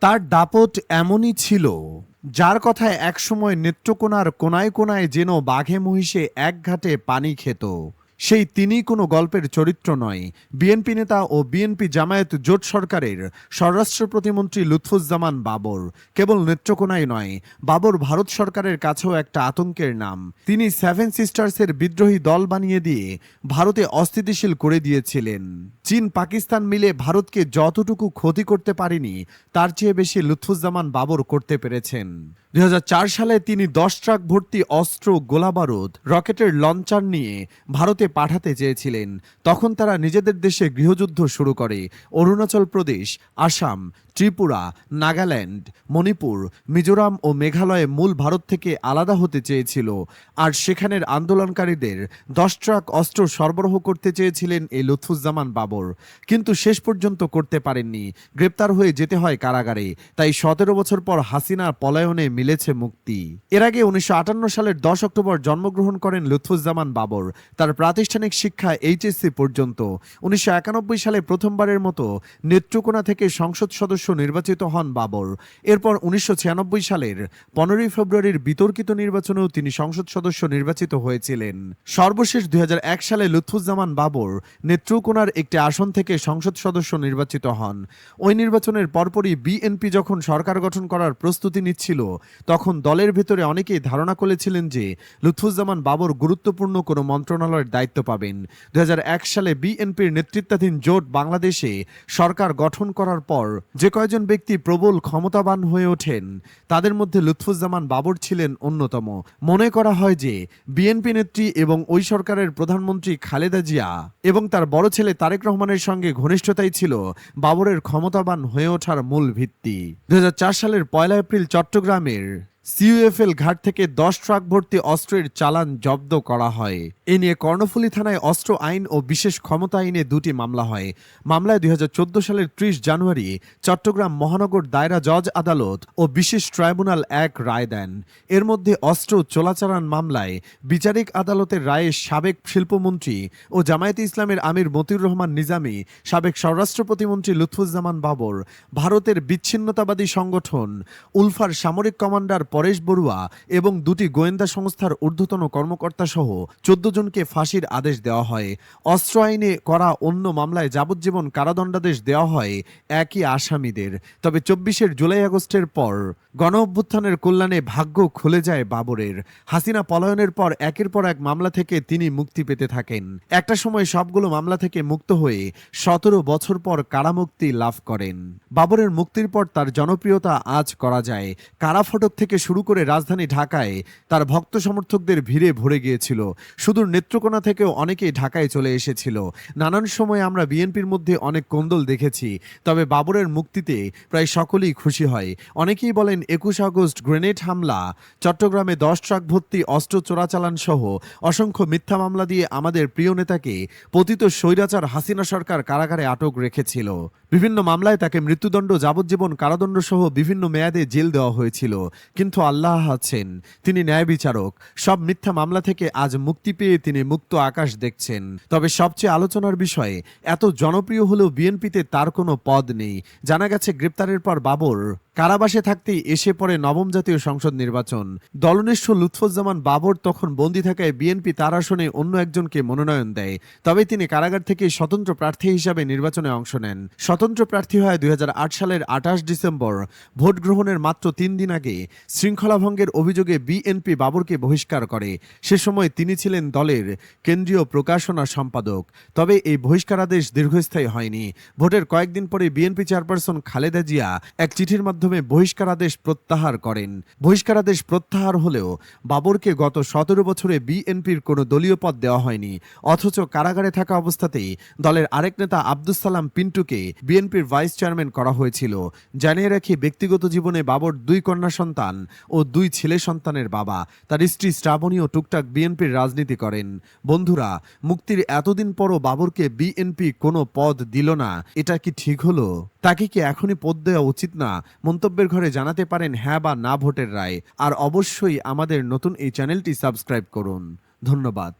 তার দাপট এমনই ছিল, যার কথায় একসময় নেত্রকোনার কোনায় কোনায় যেন বাঘে মহিষে এক ঘাটে পানি খেত। সেই তিনি কোনো গল্পের চরিত্র নয়। বিএনপি নেতা ও বিএনপি জামায়াত জোট সরকারের স্বরাষ্ট্র প্রতিমন্ত্রী লুৎফুজ্জামান বাবর। কেবল নেত্রকোনায় নয়, বাবর ভারত সরকারের কাছেও একটা আতঙ্কের নাম। তিনি সেভেন সিস্টার্সের বিদ্রোহী দল বানিয়ে দিয়ে ভারতে অস্থিতিশীল করে দিয়েছিলেন। চীন পাকিস্তান মিলে ভারতকে যতটুকু ক্ষতি করতে পারেনি, তার চেয়ে বেশি লুৎফুজ্জামান বাবর করতে পেরেছেন। দু হাজার চার সালে তিনি দশ ট্রাক ভর্তি অস্ত্র গোলাবারুদ, রকেটের লঞ্চার নিয়ে ভারতে পাঠাতে চেয়েছিলেন। তখন তারা নিজেদের দেশে গৃহযুদ্ধ শুরু করে। অরুণাচল প্রদেশ আসাম ত্রিপুরা, নাগাল্যান্ড, মণিপুর, মিজোরাম ও মেঘালয়ে মূল ভারত থেকে আলাদা হতে চেয়েছিল। আর সেখানের আন্দোলনকারীদের দশ ট্রাক অস্ত্র সরবরাহ করতে চেয়েছিলেন এই লুৎফুজ্জামান বাবর। কিন্তু শেষ পর্যন্ত করতে পারেননি। গ্রেপ্তার হয়ে যেতে হয় কারাগারে। তাই সতেরো বছর পর হাসিনার পলায়নে মিলেছে মুক্তি। এর আগে উনিশশো আটান্ন সালের দশ অক্টোবর জন্মগ্রহণ করেন লুৎফুজ্জামান বাবর। তার প্রাতিষ্ঠানিক শিক্ষা এইচএসসি পর্যন্ত। উনিশশো একানব্বই সালে প্রথমবারের মতো নেত্রকোনা থেকে সংসদ সদস্য নির্বাচিত হন বাবর। এরপর উনিশশো ছিয়ানব্বই সালের পনেরোই ফেব্রুয়ারির বিতর্কিত নির্বাচনেও তিনি সংসদ সদস্য নির্বাচিত হয়েছিলেন। সর্বশেষ দুই সালে লুৎফুজ্জামান বাবর নেত্রকোনার একটি আসন থেকে সংসদ সদস্য নির্বাচিত হন। ওই নির্বাচনের পরপরই বিএনপি যখন সরকার গঠন করার প্রস্তুতি নিচ্ছিল, তখন দলের ভেতরে অনেকেই ধারণা করেছিলেন যে লুৎফুজ্জামান বাবর গুরুত্বপূর্ণ কোনো মন্ত্রণালয়ের দায়িত্ব পাবেন। দু হাজার এক সালে বিএনপির নেতৃত্বাধীন জোট বাংলাদেশে সরকার গঠন করার পর যে কয়জন ব্যক্তি প্রবল ক্ষমতাবান হয়ে ওঠেন, তাদের মধ্যে লুৎফুজ্জামান বাবর ছিলেন অন্যতম। মনে করা হয় যে, বিএনপি নেত্রী এবং ওই সরকারের প্রধানমন্ত্রী খালেদা জিয়া এবং তার বড় ছেলে তারেক রহমানের সঙ্গে ঘনিষ্ঠতাই ছিল বাবরের ক্ষমতাবান হয়ে ওঠার মূল ভিত্তি। দু হাজার চার সালের পয়লা এপ্রিল চট্টগ্রামের সিইউএফএল ঘাট থেকে দশ ট্রাক ভর্তি অস্ত্রের চালান জব্দ করা হয়। এ নিয়ে কর্ণফুলী থানায় অস্ত্র আইন ও বিশেষ ক্ষমতা আইনে দুটি মামলা হয়। মামলায় দুই সালের ত্রিশ জানুয়ারি চট্টগ্রাম মহানগর দায়রা জজ আদালত ও বিশেষ ট্রাইব্যুনাল এক রায় দেন। এর মধ্যে অস্ত্র চোলাচালান মামলায় বিচারিক আদালতের রায়ে সাবেক শিল্পমন্ত্রী ও জামায়াতে ইসলামের আমির মতিউর রহমান নিজামী, সাবেক স্বরাষ্ট্র প্রতিমন্ত্রী লুৎফুজ্জামান বাবর, ভারতের বিচ্ছিন্নতাবাদী সংগঠন উলফার সামরিক কমান্ডার পরেশ বড়ুয়া এবং দুটি গোয়েন্দা সংস্থার ঊর্ধ্বতন কর্মকর্তা সহ চোদ্দ জনকে ফাঁসির আদেশ দেওয়া হয়। অস্ত্র আইনে করা অন্য মামলায় যাবজ্জীবন কারাদণ্ডাদেশ দেওয়া হয় একই আসামিদের। তবে চব্বিশের জুলাই আগস্টের পর গণ অভ্যুত্থানের কল্যাণে ভাগ্য খুলে যায় বাবরের। হাসিনা পলায়নের পর একের পর এক মামলা থেকে তিনি মুক্তি পেতে থাকেন। একটা সময় সবগুলো মামলা থেকে মুক্ত হয়ে সতেরো বছর পর কারামুক্তি লাভ করেন। বাবরের মুক্তির পর তার জনপ্রিয়তা আজ করা যায়। কারা ফটক থেকে শুরু করে রাজধানী ঢাকায় তার ভক্ত সমর্থকদের ভিড়ে ভরে গিয়েছিল। সুদূর নেত্রকোনা থেকেও অনেকেই ঢাকায় চলে এসেছিল। নানান সময় আমরা বিএনপির মধ্যে অনেক কোন্দল দেখেছি, তবে বাবরের মুক্তিতে প্রায় সকলেই খুশি হয়। অনেকেই বলেন একুশ আগস্ট গ্রেনেড হামলা, চট্টগ্রামে দশ ট্রাক ভর্তি অস্ত্র চোরাচালান সহ অসংখ্য মিথ্যা মামলা দিয়ে আমাদের প্রিয় নেতাকে পতিত স্বৈরাচার হাসিনা সরকার কারাগারে আটক রেখেছিল। বিভিন্ন মামলায় তাকে মৃত্যুদণ্ড, যাবজ্জীবন কারাদণ্ড সহ বিভিন্ন মেয়াদে জেল দেওয়া হয়েছিল। কিন্তু আল্লাহ আছেন, তিনি ন্যায় বিচারক। সব মিথ্যা মামলা থেকে আজ মুক্তি পেয়ে তিনি মুক্ত আকাশ দেখছেন। তবে সবচেয়ে আলোচনার বিষয়ে, এত জনপ্রিয় হলেও বিএনপিতে তার কোনো পদ নেই। জানা গেছে, গ্রেপ্তারের পর বাবর কারাবাসে থাকতেই এসে পড়ে নবম জাতীয় সংসদ নির্বাচন। দলনিষ্ঠ লুৎফুজ্জামান বাবর তখন বন্দী থাকায় বিএনপি তার আসনে অন্য একজনকে মনোনয়ন দেয়। তবে তিনি কারাগার থেকে স্বতন্ত্র প্রার্থী হিসাবে নির্বাচনে অংশ নেন। স্বতন্ত্র প্রার্থী হয় দুই হাজার আট সালের আঠাশ ডিসেম্বর। ভোট গ্রহণের মাত্র তিন দিন আগে শৃঙ্খলা ভঙ্গের অভিযোগে বিএনপি বাবরকে বহিষ্কার করে। সে সময় তিনি ছিলেন দলের কেন্দ্রীয় প্রকাশনা সম্পাদক। তবে এই বহিষ্কারাদেশ দীর্ঘস্থায়ী হয়নি। ভোটের কয়েকদিন পরে বিএনপি চেয়ারপারসন খালেদা জিয়া এক চিঠির মাধ্যমে বহিষ্কারাদেশ প্রত্যাহার করেন। বহিষ্কারাদেশ প্রত্যাহার হলেও বাবরকে গত সতেরো বছরে বিএনপির কোনো দলীয় পদ দেওয়া হয়নি। অথচ কারাগারে থাকা অবস্থাতেই দলের আরেক নেতা আব্দুস সালাম পিন্টুকে বিএনপির ভাইস চেয়ারম্যান করা হয়েছিল। জানিয়ে রাখি, ব্যক্তিগত জীবনে বাবর দুই কন্যা সন্তান ও দুই ছেলে সন্তানের বাবা। তার স্ত্রী শ্রাবণীও টুকটাক বিএনপির রাজনীতি করেন। বন্ধুরা, মুক্তির এতদিন পরও বাবরকে বিএনপি কোনো পদ দিল না। এটা কি ঠিক হলো? তাকে কি এখনই পদ দেওয়া উচিত না? মন্তব্যের ঘরে জানাতে পারেন হ্যাঁ বা না ভোটের রায়। আর অবশ্যই আমাদের নতুন এই চ্যানেলটি সাবস্ক্রাইব করুন। ধন্যবাদ।